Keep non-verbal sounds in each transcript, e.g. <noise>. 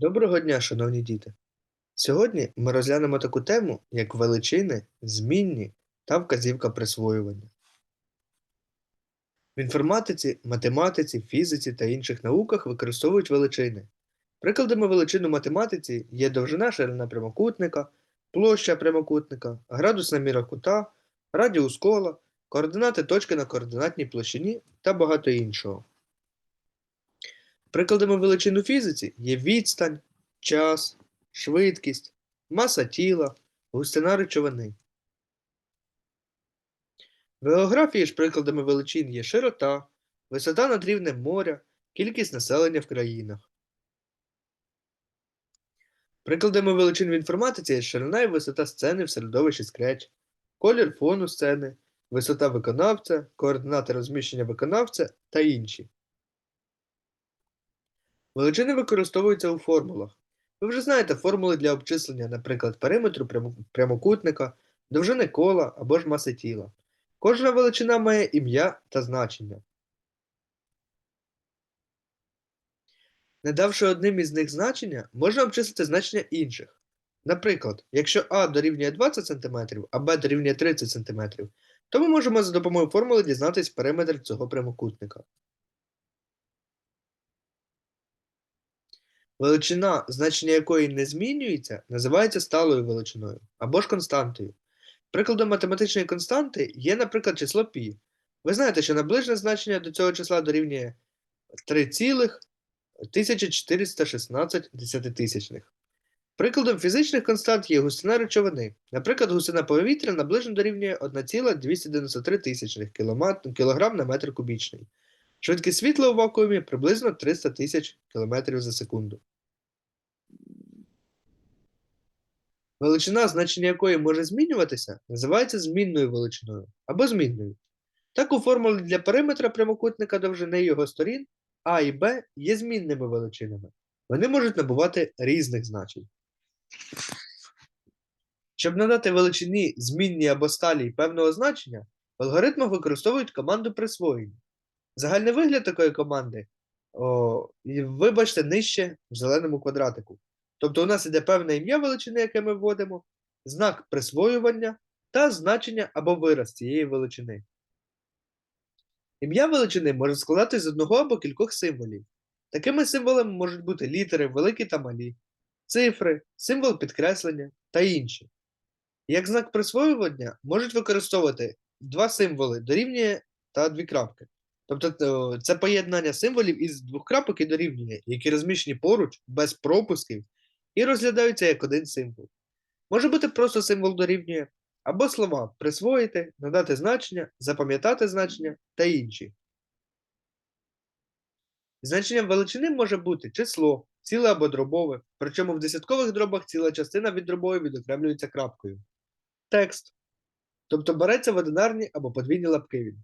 Доброго дня, шановні діти! Сьогодні ми розглянемо таку тему, як величини, змінні та вказівка присвоювання. В інформатиці, математиці, фізиці та інших науках використовують величини. Прикладами величин у математиці є довжина ширина прямокутника, площа прямокутника, градусна міра кута, радіус кола, координати точки на координатній площині та багато іншого. Прикладами величин у фізиці є відстань, час, швидкість, маса тіла, густина речовини. В географії ж прикладами величин є широта, висота над рівнем моря, кількість населення в країнах. Прикладами величин в інформатиці є ширина і висота сцени в середовищі Scratch, колір фону сцени, висота виконавця, координати розміщення виконавця та інші. Величини використовуються у формулах. Ви вже знаєте формули для обчислення, наприклад, периметру прямокутника, довжини кола або ж маси тіла. Кожна величина має ім'я та значення. Не давши одним із них значення, можна обчислити значення інших. Наприклад, якщо А дорівнює 20 см, а Б дорівнює 30 см, то ми можемо за допомогою формули дізнатись периметр цього прямокутника. Величина, значення якої не змінюється, називається сталою величиною або ж константою. Прикладом математичної константи є, наприклад, число π. Ви знаєте, що наближене значення до цього числа дорівнює 3,1416 десятитисячних. Прикладом фізичних констант є густина речовини. Наприклад, густина повітря наближено дорівнює 1,293 тисячних кг на метр кубічний. Швидкість світла у вакуумі приблизно 300 тисяч км за секунду. Величина, значення якої може змінюватися, називається змінною величиною або змінною. Так у формулі для периметра прямокутника довжини його сторін А і Б є змінними величинами. Вони можуть набувати різних значень. Щоб надати величині змінній або сталій певного значення, в алгоритмах використовують команду присвоєння. Загальний вигляд такої команди о, вибачте нижче в зеленому квадратику. Тобто у нас іде певне ім'я величини, яке ми вводимо, знак присвоювання та значення або вираз цієї величини. Ім'я величини може складатися з одного або кількох символів. Такими символами можуть бути літери великі та малі, цифри, символ підкреслення та інші. Як знак присвоювання можуть використовувати два символи дорівнює та дві крапки. Тобто е, це поєднання символів із двох крапок і дорівнює, які розміщені поруч, без пропусків, і розглядаються як один символ. Може бути просто символ дорівнює, або слова присвоїти, надати значення, запам'ятати значення та інші. Значенням величини може бути число, ціле або дробове, причому в десяткових дробах ціла частина від дробової відокремлюється крапкою. Текст. Тобто береться в одинарні або подвійні лапки.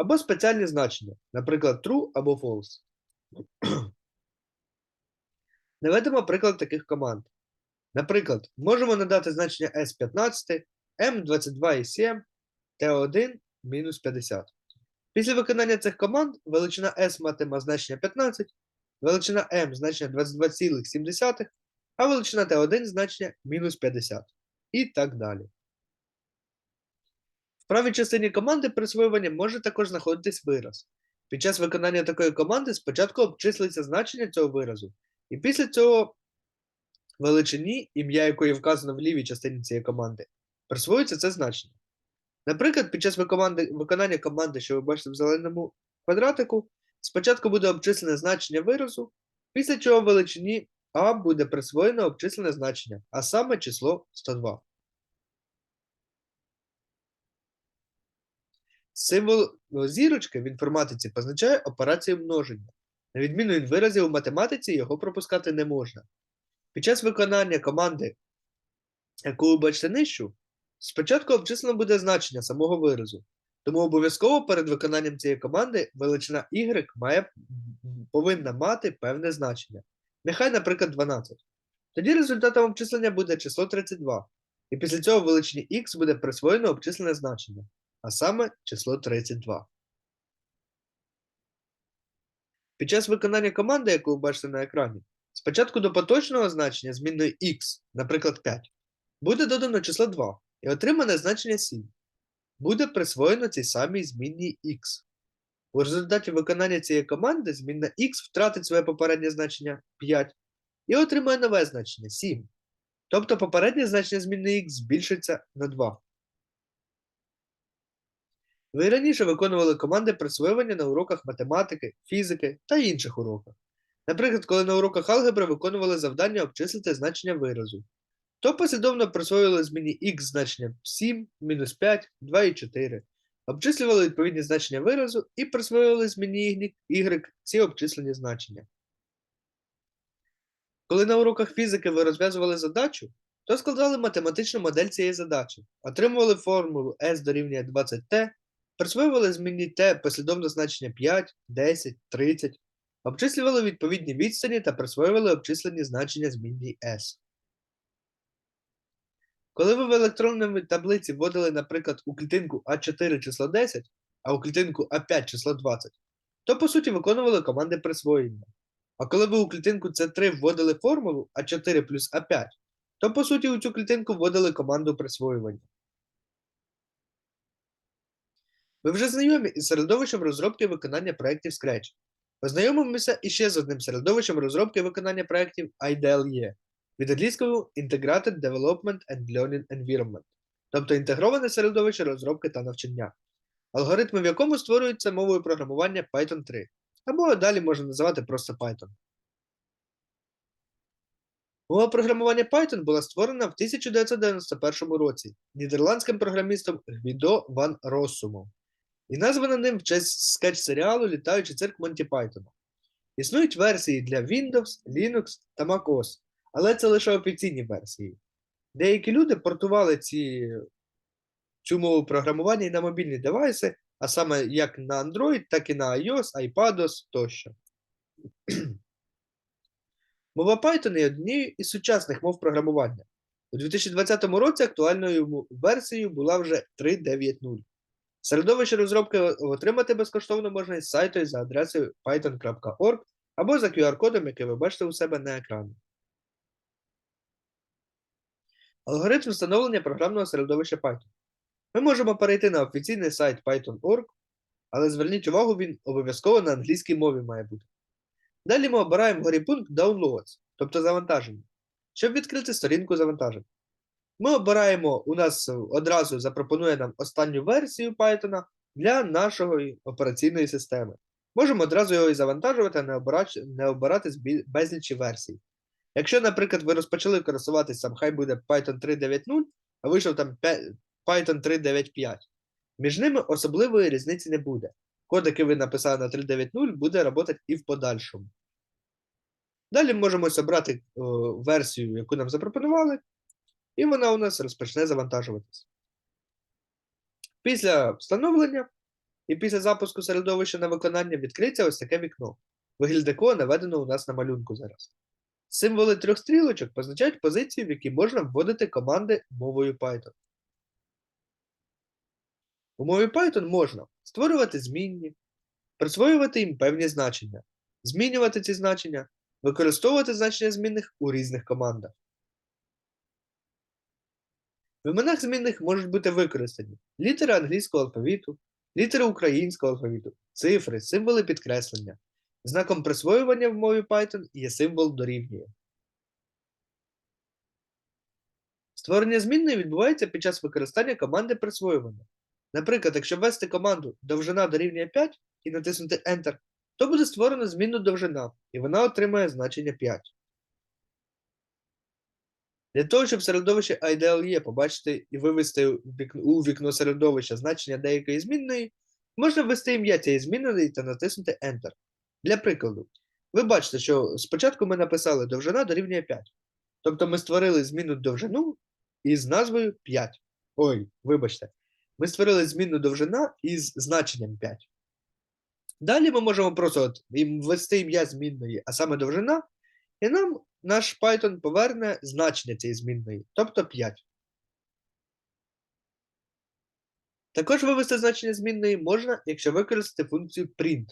Або спеціальні значення, наприклад, true або false. <clears throat> Наведемо приклад таких команд. Наприклад, можемо надати значення S15, M22,7, T1 мінус 50. Після виконання цих команд величина S матиме значення 15, величина M значення 22,7, а величина T1 значення мінус 50. І так далі. В правій частині команди присвоювання може також знаходитись вираз. Під час виконання такої команди спочатку обчислиться значення цього виразу, і після цього величині, ім'я якої вказано в лівій частині цієї команди, присвоюється це значення. Наприклад, під час виконання команди, що ви бачите в зеленому квадратику, спочатку буде обчислене значення виразу, після чого величині А буде присвоєно обчислене значення, а саме число 102. Символ е, зірочки в інформатиці позначає операцію множення. На відміну від виразів у математиці його пропускати не можна. Під час виконання команди, яку ви бачите нижчу, спочатку обчислено буде значення самого виразу. Тому обов'язково перед виконанням цієї команди величина y має, повинна мати певне значення. Нехай, наприклад, 12. Тоді результатом обчислення буде число 32. І після цього величині x буде присвоєно обчислене значення, а саме число 32. Під час виконання команди, яку ви бачите на екрані, Спочатку до поточного значення змінної x, наприклад, 5, буде додано число 2 і отримане значення 7. Буде присвоєно цій самій змінній x. У результаті виконання цієї команди змінна x втратить своє попереднє значення 5 і отримає нове значення 7. Тобто попереднє значення змінної x збільшиться на 2. Ви раніше виконували команди присвоювання на уроках математики, фізики та інших уроках. Наприклад, коли на уроках алгебри виконували завдання обчислити значення виразу, то послідовно присвоювали зміні x значення 7, мінус 5, 2 і 4, обчислювали відповідні значення виразу і присвоювали зміні y ці обчислені значення. Коли на уроках фізики ви розв'язували задачу, то складали математичну модель цієї задачі, отримували формулу S дорівнює 20t, присвоювали змінні t послідовно значення 5, 10, 30, обчислювали відповідні відстані та присвоювали обчислені значення змінній S. Коли ви в електронній таблиці вводили, наприклад, у клітинку А4 число 10, а у клітинку А5 число 20, то по суті виконували команди присвоєння. А коли ви у клітинку С3 вводили формулу А4 плюс А5, то по суті у цю клітинку вводили команду присвоювання. Ви вже знайомі із середовищем розробки і виконання проєктів Scratch. Познайомимося іще з одним середовищем розробки і виконання проєктів IDLE від англійського Integrated Development and Learning Environment, тобто інтегроване середовище розробки та навчання, алгоритми в якому створюються мовою програмування Python 3, або далі можна називати просто Python. Мова програмування Python була створена в 1991 році нідерландським програмістом Гвідо Ван Россумом і названа ним в честь скетч-серіалу Літаючий цирк Монті Пайтона. Існують версії для Windows, Linux та macOS, але це лише офіційні версії. Деякі люди портували ці, цю мову програмування і на мобільні девайси, а саме як на Android, так і на iOS, iPadOS тощо. <clears throat> Мова Python є однією із сучасних мов програмування. У 2020 році актуальною версією була вже 3.9.0. Середовище розробки отримати безкоштовно можна із сайту за адресою python.org або за QR-кодом, який ви бачите у себе на екрані. Алгоритм встановлення програмного середовища Python. Ми можемо перейти на офіційний сайт python.org, але зверніть увагу, він обов'язково на англійській мові має бути. Далі ми обираємо горі пункт Downloads, тобто завантаження, щоб відкрити сторінку завантаження. Ми обираємо, у нас одразу запропонує нам останню версію Python для нашої операційної системи. Можемо одразу його і завантажувати, а не обирати, не обирати з безлічі версій. Якщо, наприклад, ви розпочали користуватися, хай буде Python 3.9.0, а вийшов там Python 3.9.5, між ними особливої різниці не буде. Код, який ви написали на 3.9.0, буде працювати і в подальшому. Далі можемо обрати версію, яку нам запропонували, і вона у нас розпочне завантажуватись. Після встановлення і після запуску середовища на виконання відкриється ось таке вікно, вигляд якого наведено у нас на малюнку зараз. Символи трьох стрілочок позначають позиції, в які можна вводити команди мовою Python. У мові Python можна створювати змінні, присвоювати їм певні значення, змінювати ці значення, використовувати значення змінних у різних командах. В іменах змінних можуть бути використані літери англійського алфавіту, літери українського алфавіту, цифри, символи підкреслення. Знаком присвоювання в мові Python є символ дорівнює. Створення змінної відбувається під час використання команди присвоювання. Наприклад, якщо ввести команду довжина дорівнює 5 і натиснути Enter, то буде створено змінну довжина, і вона отримає значення 5. Для того, щоб середовище IDLE побачити і вивести у вікно середовища значення деякої змінної, можна ввести ім'я цієї змінної та натиснути Enter. Для прикладу, ви бачите, що спочатку ми написали довжина дорівнює 5. Тобто ми створили змінну довжину із назвою 5. Ой, вибачте, ми створили змінну довжина із значенням 5. Далі ми можемо просто от ввести ім'я змінної, а саме довжина, і нам наш Python поверне значення цієї змінної, тобто 5. Також вивести значення змінної можна, якщо використати функцію print,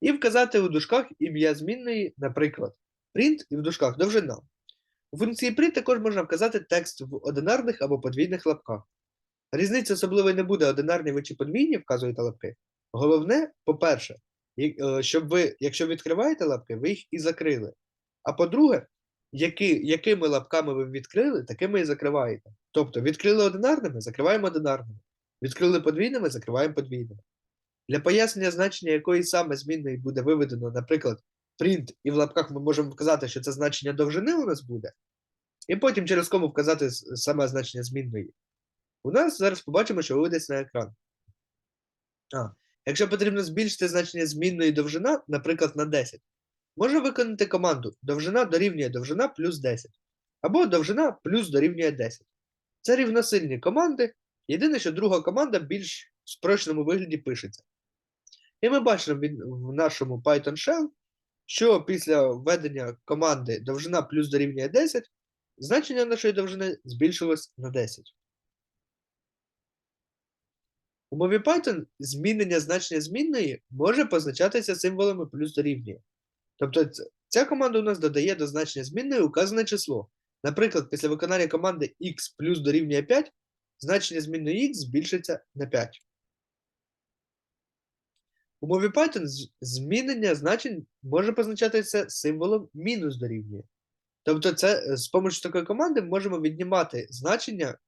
і вказати у дужках ім'я змінної, наприклад, print і в дужках довжина. У функції print також можна вказати текст в одинарних або подвійних лапках. Різниці особливої не буде одинарні ви чи подвійні, вказуєте лапки. Головне, по-перше, е, щоб ви, якщо відкриваєте лапки, ви їх і закрили. А по-друге, які, якими лапками ви відкрили, такими і закриваєте. Тобто відкрили одинарними, закриваємо одинарними. Відкрили подвійними, закриваємо подвійними. Для пояснення значення якої саме змінної буде виведено, наприклад, print, і в лапках ми можемо вказати, що це значення довжини у нас буде, і потім через кому вказати саме значення змінної. У нас зараз побачимо, що виведеться на екран. А, якщо потрібно збільшити значення змінної довжина, наприклад, на 10, можна виконати команду довжина дорівнює довжина плюс 10, або довжина плюс дорівнює 10. Це рівносильні команди. Єдине, що друга команда більш в спрощеному вигляді пишеться. І ми бачимо в нашому Python Shell, що після введення команди довжина плюс дорівнює 10, значення нашої довжини збільшилось на 10. У мові Python змінення значення змінної може позначатися символами плюс дорівнює. Тобто ця команда у нас додає до значення змінної указане число. Наприклад, після виконання команди x плюс дорівнює 5, значення змінної x збільшиться на 5. У мові Python змінення значень може позначатися символом мінус дорівнює. Тобто, це е, з помощью такої команди ми можемо віднімати значення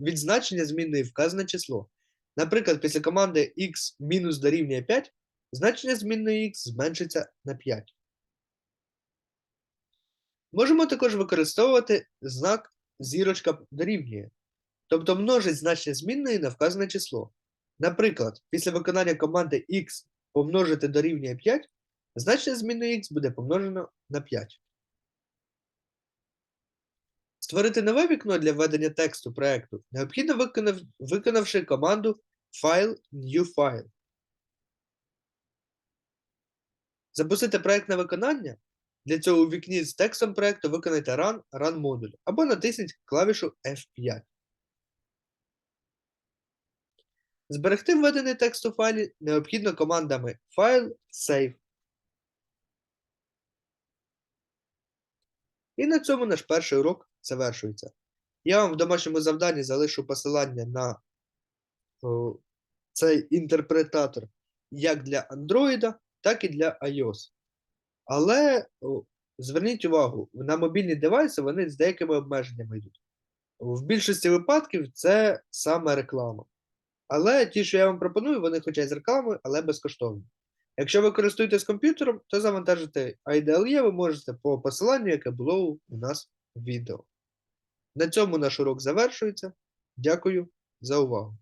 від значення змінної вказане число. Наприклад, після команди x мінус дорівнює 5, значення змінної x зменшиться на 5. Можемо також використовувати знак зірочка дорівнює, тобто множить значення змінної на вказане число. Наприклад, після виконання команди x помножити дорівнює 5, значення змінної x буде помножено на 5. Створити нове вікно для введення тексту проекту необхідно виконав, виконавши команду File New File. Запустити проект на виконання. Для цього у вікні з текстом проекту виконайте Run Run модуль або натисніть клавішу F5. Зберегти введений текст у файлі необхідно командами File Save. І на цьому наш перший урок завершується. Я вам в домашньому завданні залишу посилання на о, цей інтерпретатор як для Android, так і для iOS. Але зверніть увагу, на мобільні девайси вони з деякими обмеженнями йдуть. В більшості випадків це саме реклама. Але ті, що я вам пропоную, вони хоча й з рекламою, але безкоштовні. Якщо ви користуєтесь комп'ютером, то завантажити IDLE ви можете по посиланню, яке було у нас в відео. На цьому наш урок завершується. Дякую за увагу.